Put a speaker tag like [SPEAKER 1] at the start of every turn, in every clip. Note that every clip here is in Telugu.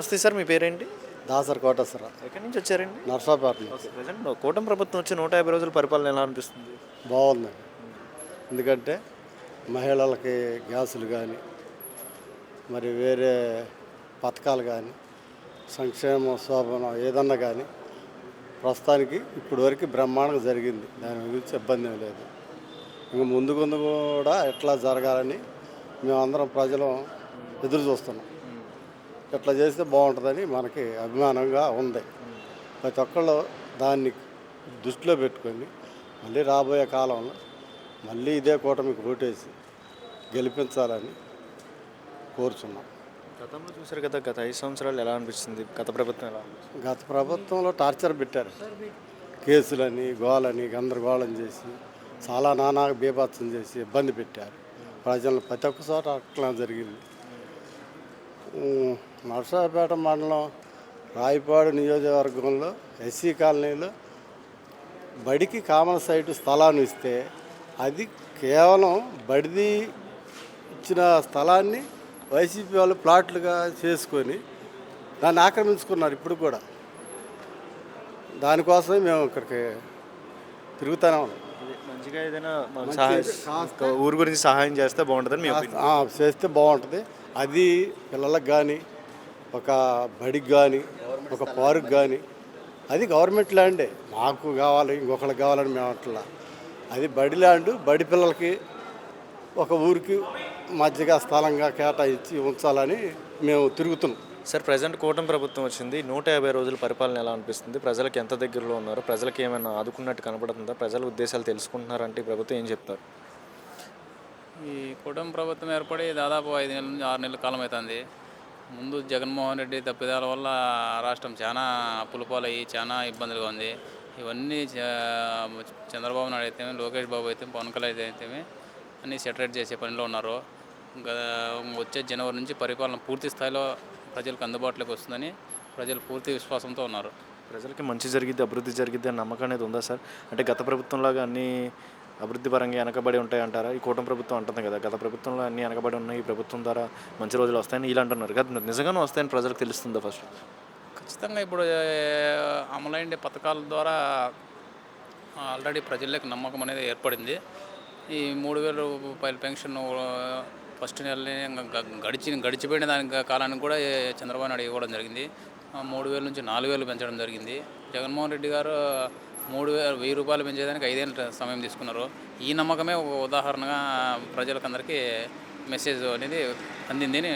[SPEAKER 1] నమస్తే సార్ మీ పేరేంటి?
[SPEAKER 2] దాసరి కోటేశ్వర
[SPEAKER 1] ఎక్కడి నుంచి వచ్చారండి?
[SPEAKER 2] నర్సాపేట
[SPEAKER 1] ప్రజెంట్ కూటమి ప్రభుత్వం వచ్చి నూట యాభై రోజుల పరిపాలన ఎలా అనిపిస్తుంది?
[SPEAKER 2] బాగుందండి. ఎందుకంటే మహిళలకి గ్యాసులు కానీ మరి వేరే పథకాలు కానీ సంక్షేమ శోభనం ఏదన్నా కానీ ప్రస్తుతానికి ఇప్పటి వరకు బ్రహ్మాండంగా జరిగింది. దాని గురించి ఇబ్బంది ఏం లేదు. ఇంక ముందు కూడా ఎట్లా జరగాలని మేమందరం ప్రజలు ఎదురు చూస్తున్నాం. ఎట్లా చేస్తే బాగుంటుందని మనకి అభిమానంగా ఉంది. ప్రతి ఒక్కళ్ళు దాన్ని దృష్టిలో పెట్టుకొని మళ్ళీ రాబోయే కాలంలో మళ్ళీ ఇదే కూటమికి ఓటేసి గెలిపించాలని కోరుచున్నాం.
[SPEAKER 1] గతంలో చూసారు కదా గత ఐదు సంవత్సరాలు ఎలా అనిపిస్తుంది? గత ప్రభుత్వం ఎలా
[SPEAKER 2] గత ప్రభుత్వంలో టార్చర్ పెట్టారు. కేసులని గోలని గందరగోళం చేసి చాలా నానా బీభత్సం చేసి ఇబ్బంది పెట్టారు. ప్రజలను ప్రతి ఒక్క చోట అట్లా జరిగింది. నర్సాపేట మండలం రాయపాడు నియోజకవర్గంలో ఎస్సీ కాలనీలో బడికి కామన్ సైట్ స్థలాన్ని ఇస్తే అది కేవలం బడిది ఇచ్చిన స్థలాన్ని వైసీపీ వాళ్ళు ప్లాట్లుగా చేసుకొని దాన్ని ఆక్రమించుకున్నారు ఇప్పుడు కూడా. దానికోసమే మేము ఇక్కడికి తిరుగుతూనే ఉన్నాం.
[SPEAKER 1] మంచిగా ఏదైనా ఊరు గురించి సహాయం చేస్తే బాగుంటుందని.
[SPEAKER 2] ఆ, చేస్తే బాగుంటుంది. అది పిల్లలకు కానీ ఒక బడికి కానీ ఒక పార్క్ కానీ అది గవర్నమెంట్ ల్యాండే. మాకు కావాలి ఇంకొకరికి కావాలని మేము అట్లా. అది బడి ల్యాండ్ బడి పిల్లలకి ఒక ఊరికి మధ్యగా స్థలంగా కేటాయించి ఉంచాలని మేము తిరుగుతున్నాం.
[SPEAKER 1] సార్ ప్రజెంట్ కూటమి ప్రభుత్వం వచ్చింది. నూట యాభై రోజుల పరిపాలన ఎలా అనిపిస్తుంది? ప్రజలకు ఎంత దగ్గరలో ఉన్నారు ప్రజలకు ఏమైనా ఆదుకున్నట్టు కనబడుతుందా? ప్రజల ఉద్దేశాలు తెలుసుకుంటున్నారంటే ప్రభుత్వం ఏం చెప్తారు?
[SPEAKER 3] ఈ కుటుంబ ప్రభుత్వం ఏర్పడి దాదాపు ఐదు నెలల నుంచి ఆరు నెలల కాలం అవుతుంది. ముందు జగన్మోహన్ రెడ్డి తప్పిదాల వల్ల రాష్ట్రం చాలా అప్పుల పాలయ్యి చాలా ఇబ్బందులుగా ఉంది. ఇవన్నీ చ- చంద్రబాబు నాయుడు అయితే లోకేష్ బాబు అయితే పవన్ కళ్యాణ్ అయితే అన్నీ సెటరేట్ చేసే పనిలో ఉన్నారు. ఇంకా వచ్చే జనవరి నుంచి పరిపాలన పూర్తి స్థాయిలో ప్రజలకు అందుబాటులోకి వస్తుందని ప్రజలు పూర్తి విశ్వాసంతో ఉన్నారు.
[SPEAKER 1] ప్రజలకి మంచి జరిగిద్ది అభివృద్ధి జరిగిద్ది అనే నమ్మకం అనేది ఉందా సార్? అంటే గత ప్రభుత్వంలాగా అన్ని అభివృద్ధి పరంగా వెనకబడి ఉంటాయంటారా ఈ కూటమి ప్రభుత్వం అంటుంది కదా గత ప్రభుత్వంలో అన్ని వెనకబడి ఉన్నాయి ఈ ప్రభుత్వం ద్వారా మంచి రోజులు వస్తాయని వీళ్ళు అంటున్నారు కదా నిజంగానే వస్తాయని ప్రజలకు తెలుస్తుందా ఫస్ట్
[SPEAKER 3] ఖచ్చితంగా ఇప్పుడు అమలైన పథకాల ద్వారా ఆల్రెడీ ప్రజలకు నమ్మకం అనేది ఏర్పడింది. ఈ మూడు వేల రూపాయల పెన్షన్ ఫస్ట్ నెలని గడిచి గడిచిపోయిన దాని కాలానికి కూడా చంద్రబాబు నాయుడు ఇవ్వడం జరిగింది. మూడు వేల నుంచి నాలుగు వేలు పెంచడం జరిగింది. జగన్మోహన్ రెడ్డి గారు మూడు వేల వెయ్యి రూపాయలు పెంచేదానికి ఐదేళ్ళ సమయం తీసుకున్నారు. ఈ నమ్మకమే ఒక ఉదాహరణగా ప్రజలకందరికీ మెసేజ్ అనేది అందిందని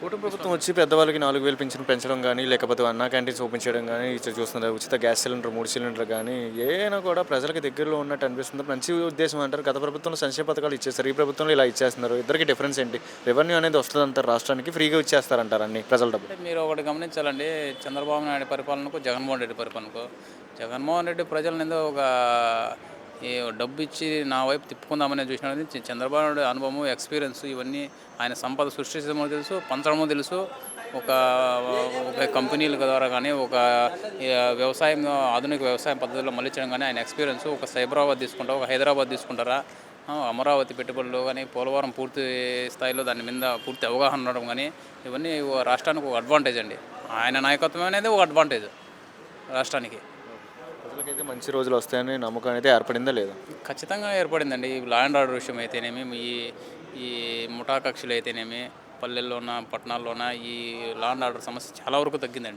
[SPEAKER 1] కూటమి ప్రభుత్వం వచ్చి పెద్దవాళ్ళకి నాలుగు వేలు పెంచిన పెంచడం కానీ లేకపోతే అన్నా క్యాంటీన్స్ ఓపెన్ చేయడం కానీ ఇట్లా చూస్తున్నారు. ఉచిత గ్యాస్ సిలిండర్ మూడు సిలిండర్ కానీ ఏమైనా కూడా ప్రజలకు దగ్గరలో ఉన్నట్టు అనిపిస్తుంది. మంచి ఉద్దేశం అంటారు. గత ప్రభుత్వంలో సంక్షేమ పథకాలు ఇచ్చేస్తారు ఈ ప్రభుత్వంలో ఇలా ఇచ్చేస్తున్నారు. ఇద్దరికి డిఫరెన్స్ ఏంటి? రెవెన్యూ అనేది వస్తుంది అంటారు రాష్ట్రానికి. ఫ్రీగా ఇచ్చేస్తారంటారు అన్ని ప్రజల
[SPEAKER 3] డబ్బు మీరు ఒకటి గమనించాలండి. చంద్రబాబు నాయుడు పరిపాలనకు జగన్మోహన్ రెడ్డి పరిపాలనకు. జగన్మోహన్ రెడ్డి ప్రజలను ఒక ఈ డబ్బు ఇచ్చి నా వైపు తిప్పుకుందామని చూసినది చంద్రబాబు నాయుడు అనుభవం ఎక్స్పీరియన్స్ ఇవన్నీ ఆయన సంపద సృష్టించడమో తెలుసు పంచడమో తెలుసు. ఒక ఒక కంపెనీల ద్వారా కానీ ఒక వ్యవసాయం ఆధునిక వ్యవసాయ పద్ధతిలో మళ్ళించడం కానీ ఆయన ఎక్స్పీరియన్స్ ఒక సైబరాబాద్ తీసుకుంటారా ఒక హైదరాబాద్ తీసుకుంటారా? అమరావతి పెట్టుబడులు కానీ పోలవరం పూర్తి స్థాయిలో దాని మీద పూర్తి అవగాహన ఉండడం కానీ ఇవన్నీ ఓ రాష్ట్రానికి ఒక అడ్వాంటేజ్ అండి. ఆయన నాయకత్వం అనేది ఒక అడ్వాంటేజ్ రాష్ట్రానికి.
[SPEAKER 1] అయితే మంచి రోజులు వస్తాయని నమ్మకం అయితే ఏర్పడిందా లేదా?
[SPEAKER 3] ఖచ్చితంగా ఏర్పడిందండి. ఈ లా అండ్ ఆర్డర్ విషయం అయితేనేమి ఈ ఈ ముఠా కక్షలు అయితేనేమి పల్లెల్లోన పట్టణాల్లోన ఈ లా అండ్ ఆర్డర్ సమస్య చాలా వరకు తగ్గిందండి.